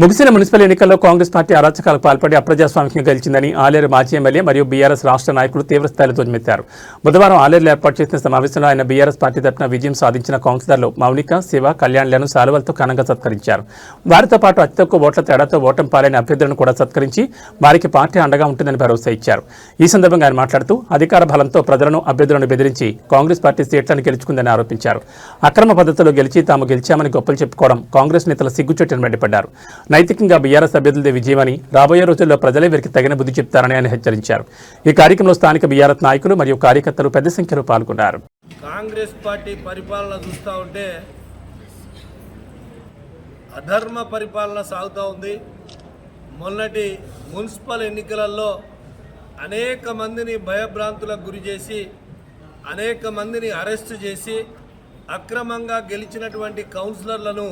ముగిసిన మున్సిపల్ ఎన్నికల్లో కాంగ్రెస్ పార్టీ అరాచకాలకు పాల్పడి అప్రజాస్వామికంగా గెలిచిందని ఆలేరు మాజీ ఎమ్మెల్యే మరియు బీఆర్ఎస్ రాష్ట్ర నాయకులు తీవ్రస్థాయిలో ధ్వజమెత్తారు. బుధవారం ఆలేరులో ఏర్పాటు చేసిన సమావేశంలో ఆయన బీఆర్ఎస్ పార్టీ తరఫున విజయం సాధించిన కౌన్సిలర్లు మౌనిక శివ కళ్యాణ్లను శాలువలతో ఘనంగా సత్కరించారు. వారితో పాటు అతి తక్కువ ఓట్ల తేడాతో ఓటం పాలైన అభ్యర్థులను కూడా సత్కరించి వారికి పార్టీ అండగా ఉంటుందని భరోసా ఇచ్చారు. ఈ సందర్భంగా ఆయన మాట్లాడుతూ అధికార బలంతో ప్రజలను అభ్యర్థులను బెదిరించి కాంగ్రెస్ పార్టీ సీట్లను గెలుచుకుందని ఆరోపించారు. అక్రమ పద్ధతిలో గెలిచి తాము గెలిచామని గొప్పలు చెప్పుకోవడం కాంగ్రెస్ నేతల సిగ్గుచెట్టును మండిపడ్డారు. నైతికంగా బీఆర్ఎస్ అభ్యర్థులదే విజయమని రాబోయే రోజుల్లో ప్రజలే వీరికి తగిన బుద్ధి చెప్తారని ఆయన హెచ్చరించారు. ఈ కార్యక్రమంలో స్థానిక బీఆర్ఎస్ నాయకులు మరియు కార్యకర్తలు పెద్ద సంఖ్యలో పాల్గొన్నారు. కాంగ్రెస్ పార్టీ పరిపాలన చూస్తూ ఉంటే అధర్మ పరిపాలన సాగుతూ ఉంది. మొన్నటి మున్సిపల్ ఎన్నికలలో అనేక మందిని భయభ్రాంతులకు గురి చేసి అనేక మందిని అరెస్ట్ చేసి అక్రమంగా గెలిచినటువంటి కౌన్సిలర్లను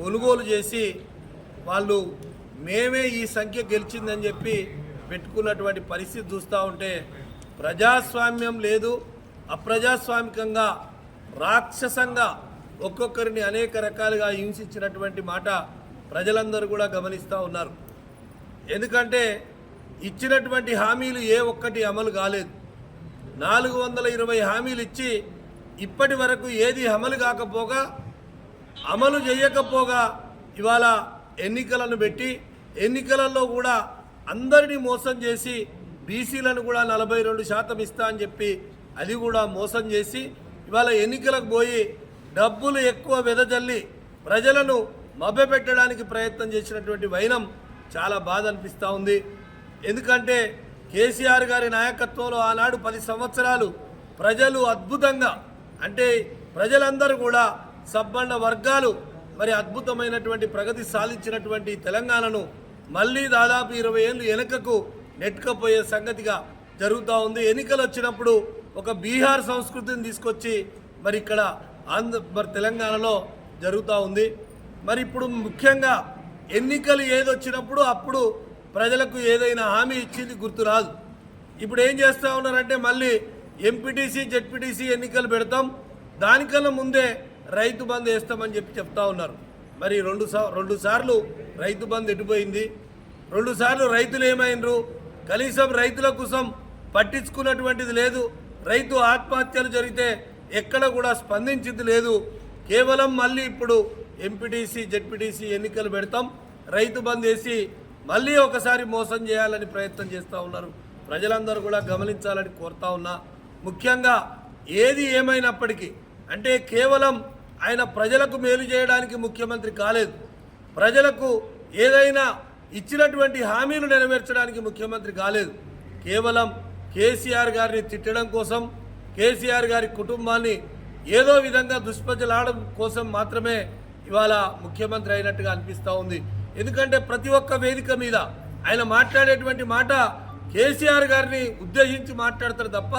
కొనుగోలు చేసి వాళ్ళు మేమే ఈ సంఖ్య గెలిచిందని చెప్పి పెట్టుకున్నటువంటి పరిస్థితి చూస్తూ ఉంటే ప్రజాస్వామ్యం లేదు అప్రజాస్వామికంగా రాక్షసంగా ఒక్కొక్కరిని అనేక రకాలుగా హింసించినటువంటి మాట ప్రజలందరూ కూడా గమనిస్తూ ఉన్నారు. ఎందుకంటే ఇచ్చినటువంటి హామీలు ఏ ఒక్కటి అమలు కాలేదు. నాలుగు వందల ఇరవై హామీలు ఇచ్చి ఇప్పటి వరకు ఏది అమలు కాకపోగా అమలు చేయకపోగా ఇవాళ ఎన్నికలను పెట్టి ఎన్నికలలో కూడా అందరినీ మోసం చేసి బీసీలను కూడా నలభై రెండు శాతం ఇస్తా అని చెప్పి అది కూడా మోసం చేసి ఇవాళ ఎన్నికలకు పోయి డబ్బులు ఎక్కువ వెదజల్లి ప్రజలను మభ్యపెట్టడానికి ప్రయత్నం చేసినటువంటి వైనం చాలా బాధ అనిపిస్తూ ఉంది. ఎందుకంటే కేసీఆర్ గారి నాయకత్వంలో ఆనాడు పది సంవత్సరాలు ప్రజలు అద్భుతంగా అంటే ప్రజలందరూ కూడా సబ్బండ వర్గాలు మరి అద్భుతమైనటువంటి ప్రగతి సాధించినటువంటి తెలంగాణను మళ్ళీ దాదాపు ఇరవై ఏళ్ళు వెనుకకు నెట్టుకపోయే సంగతిగా జరుగుతూ ఉంది. ఎన్నికలు వచ్చినప్పుడు ఒక బీహార్ సంస్కృతిని తీసుకొచ్చి మరి ఇక్కడ ఆంధ్ర మరి తెలంగాణలో జరుగుతూ ఉంది. మరి ఇప్పుడు ముఖ్యంగా ఎన్నికలు ఏదొచ్చినప్పుడు అప్పుడు ప్రజలకు ఏదైనా హామీ ఇచ్చింది గుర్తు రాదు. ఇప్పుడు ఏం చేస్తూ ఉన్నారంటే మళ్ళీ ఎంపీటీసీ జెడ్పీటీసీ ఎన్నికలు పెడతాం. దానికన్నా ముందే రైతు బంద్ వేస్తామని చెప్పి చెప్తా ఉన్నారు. మరి రెండు సా రెండు సార్లు రైతు బంద్ ఎటుపోయింది? రెండు సార్లు రైతులు ఏమైనరు కనీసం రైతుల కోసం పట్టించుకున్నటువంటిది లేదు. రైతు ఆత్మహత్యలు జరిగితే ఎక్కడ కూడా స్పందించింది లేదు. కేవలం మళ్ళీ ఇప్పుడు ఎంపీటీసీ జెడ్పీటీసీ ఎన్నికలు పెడతాం. రైతు బంద్ వేసి మళ్ళీ ఒకసారి మోసం చేయాలని ప్రయత్నం చేస్తూ ఉన్నారు. ప్రజలందరూ కూడా గమనించాలని కోరుతా ఉన్నా. ముఖ్యంగా ఏది ఏమైనప్పటికీ అంటే కేవలం ఆయన ప్రజలకు మేలు చేయడానికి ముఖ్యమంత్రి కాలేదు. ప్రజలకు ఏదైనా ఇచ్చినటువంటి హామీలు నెరవేర్చడానికి ముఖ్యమంత్రి కాలేదు. కేవలం కేసీఆర్ గారిని తిట్టడం కోసం కేసీఆర్ గారి కుటుంబాన్ని ఏదో విధంగా దుష్ప్రజలాడడం కోసం మాత్రమే ఇవాళ ముఖ్యమంత్రి అయినట్టుగా అనిపిస్తూ ఉంది. ఎందుకంటే ప్రతి ఒక్క వేదిక మీద ఆయన మాట్లాడేటువంటి మాట కేసీఆర్ గారిని ఉద్దేశించి మాట్లాడతారు తప్ప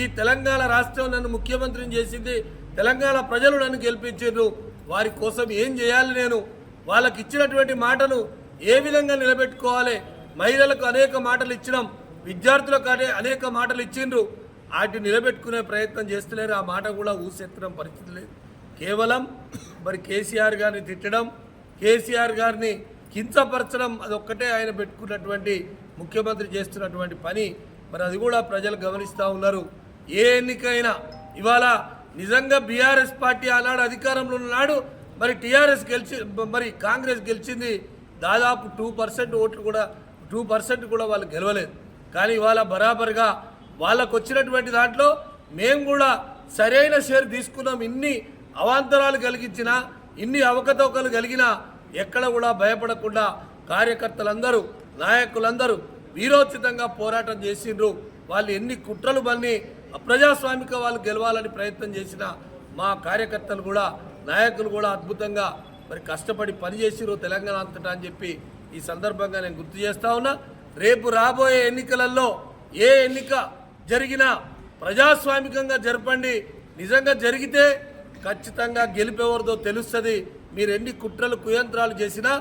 ఈ తెలంగాణ రాష్ట్రం నన్ను ముఖ్యమంత్రిని చేసింది తెలంగాణ ప్రజలు నన్ను గెలిపించారు వారి కోసం ఏం చేయాలి నేను? వాళ్ళకి ఇచ్చినటువంటి మాటను ఏ విధంగా నిలబెట్టుకోవాలి? మహిళలకు అనేక మాటలు ఇచ్చినాం విద్యార్థులకు అనే అనేక మాటలు ఇచ్చిండ్రు. వాటిని నిలబెట్టుకునే ప్రయత్నం చేస్తలేరు ఆ మాట కూడా ఊసెత్తడం పరిస్థితి లేదు. కేవలం మరి కేసీఆర్ గారిని తిట్టడం కేసీఆర్ గారిని కించపరచడం అదొక్కటే ఆయన పెట్టుకున్నటువంటి ముఖ్యమంత్రి చేస్తున్నటువంటి పని. మరి అది కూడా ప్రజలు గమనిస్తూ ఉన్నారు. ఏ ఎన్నికైనా ఇవాళ నిజంగా బీఆర్ఎస్ పార్టీ ఆనాడు అధికారంలో ఉన్నాడు. మరి టీఆర్ఎస్ గెలిచి మరి కాంగ్రెస్ గెలిచింది దాదాపు టూ పర్సెంట్ ఓట్లు కూడా టూ పర్సెంట్ కూడా వాళ్ళు గెలవలేదు. కానీ ఇవాళ బరాబర్గా వాళ్ళకు వచ్చినటువంటి దాంట్లో మేము కూడా సరైన షేర్ తీసుకున్నాం. ఇన్ని అవాంతరాలు కలిగించినా ఇన్ని అవకతవకలు కలిగినా ఎక్కడ కూడా భయపడకుండా కార్యకర్తలందరూ నాయకులందరూ వీరోచితంగా పోరాటం చేసిండ్రు. వాళ్ళు ఎన్ని కుట్రలు బన్ని ప్రజాస్వామిక వాళ్ళు గెలవాలని ప్రయత్నం చేసిన మా కార్యకర్తలు కూడా నాయకులు కూడా అద్భుతంగా మరి కష్టపడి పనిచేసిరు తెలంగాణ అంతటా అని చెప్పి ఈ సందర్భంగా నేను గుర్తు చేస్తా ఉన్నా. రేపు రాబోయే ఎన్నికలలో ఏ ఎన్నిక జరిగినా ప్రజాస్వామికంగా జరపండి. నిజంగా జరిగితే ఖచ్చితంగా గెలిపేవరదో తెలుస్తుంది. మీరు ఎన్ని కుట్రలు కుయంత్రాలు చేసినా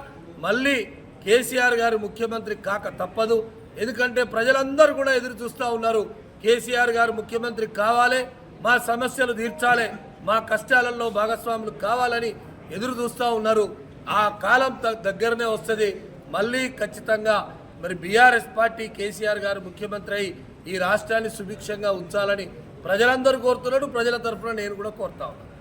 మళ్ళీ కేసీఆర్ గారు ముఖ్యమంత్రి కాక తప్పదు. ఎందుకంటే ప్రజలందరూ కూడా ఎదురు చూస్తూ ఉన్నారు. కేసీఆర్ గారు ముఖ్యమంత్రి కావాలి మా సమస్యలు తీర్చాలి మా కష్టాలలో భాగస్వాములు కావాలని ఎదురు చూస్తూ ఉన్నారు. ఆ కాలం దగ్గరనే వస్తుంది. మళ్ళీ ఖచ్చితంగా మరి బీఆర్ఎస్ పార్టీ కేసీఆర్ గారు ముఖ్యమంత్రి అయి ఈ రాష్ట్రాన్ని సుభిక్షంగా ఉంచాలని ప్రజలందరూ కోరుతున్నాడు. ప్రజల తరఫున నేను కూడా కోరుతా ఉన్నాను.